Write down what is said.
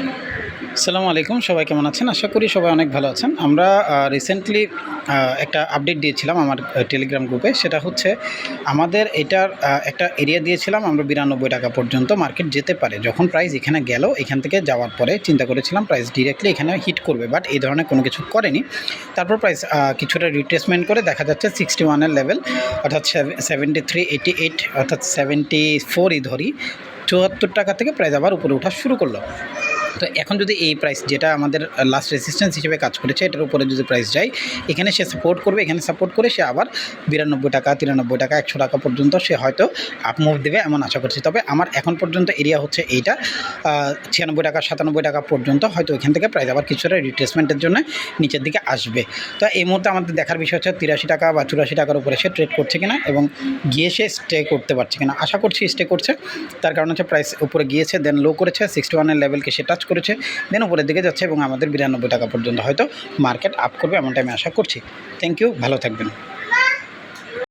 আসসালামু আলাইকুম, সবাই কেমন আছেন? আশা করি সবাই অনেক ভালো আছেন। আমরা রিসেন্টলি একটা আপডেট দিয়েছিলাম আমার টেলিগ্রাম গ্রুপে সেটা হচ্ছে, আমাদের এটার একটা এরিয়া দিয়েছিলাম, আমরা বিরানব্বই টাকা পর্যন্ত মার্কেট যেতে পারে। যখন প্রাইস এখানে গেল, এখান থেকে যাওয়ার পরে চিন্তা করেছিলাম প্রাইস ডিরেক্টলি এখানে হিট করবে বাট এই ধরনের কোনো কিছু করেনি। তারপর প্রাইস কিছুটা রিপ্লেসমেন্ট করে দেখা যাচ্ছে সিক্সটি ওয়ানের লেভেল অর্থাৎ সেভেন্টি থ্রি এইটি এইট অর্থাৎ সেভেন্টি ফোরই ধরি, চুয়াত্তর টাকা থেকে প্রাইস আবার উপরে ওঠা শুরু করল। তো এখন যদি এই প্রাইস যেটা আমাদের লাস্ট রেসিস্ট্যান্স হিসেবে কাজ করেছে, এটার উপরে যদি প্রাইস যায়, এখানে সে সাপোর্ট করবে, এখানে সাপোর্ট করে সে আবার বিরানব্বই টাকা, তিরানব্বই টাকা, একশো টাকা পর্যন্ত সে হয়তো আপ মুভ দেবে এমন আশা করছি। তবে আমার এখন পর্যন্ত এরিয়া হচ্ছে এইটা ছিয়ানব্বই টাকা, সাতানব্বই টাকা পর্যন্ত হয়তো এখান থেকে প্রাইস আবার কিছুটা রিট্রেসমেন্টের জন্য নিচের দিকে আসবে। তো এই মুহূর্তে আমাদের দেখার বিষয় হচ্ছে তিরাশি টাকা বা চুরাশি টাকার উপরে সে ট্রেড করছে কিনা এবং গিয়ে সে স্টে করতে পারছে কিনা। আশা করছি স্টে করছে, তার কারণ হচ্ছে প্রাইস উপরে গিয়েছে দেন লো করেছে সিক্সটি ওয়ানের লেভেলকে সে টাচ করেছে দেন উপরের দিকে যাচ্ছে এবং আমাদের বিরানব্বই টাকা পর্যন্ত হয়তো মার্কেট আপ করবে এমনটা আমি আশা করছি। থ্যাংক ইউ ভালো থাকবেন।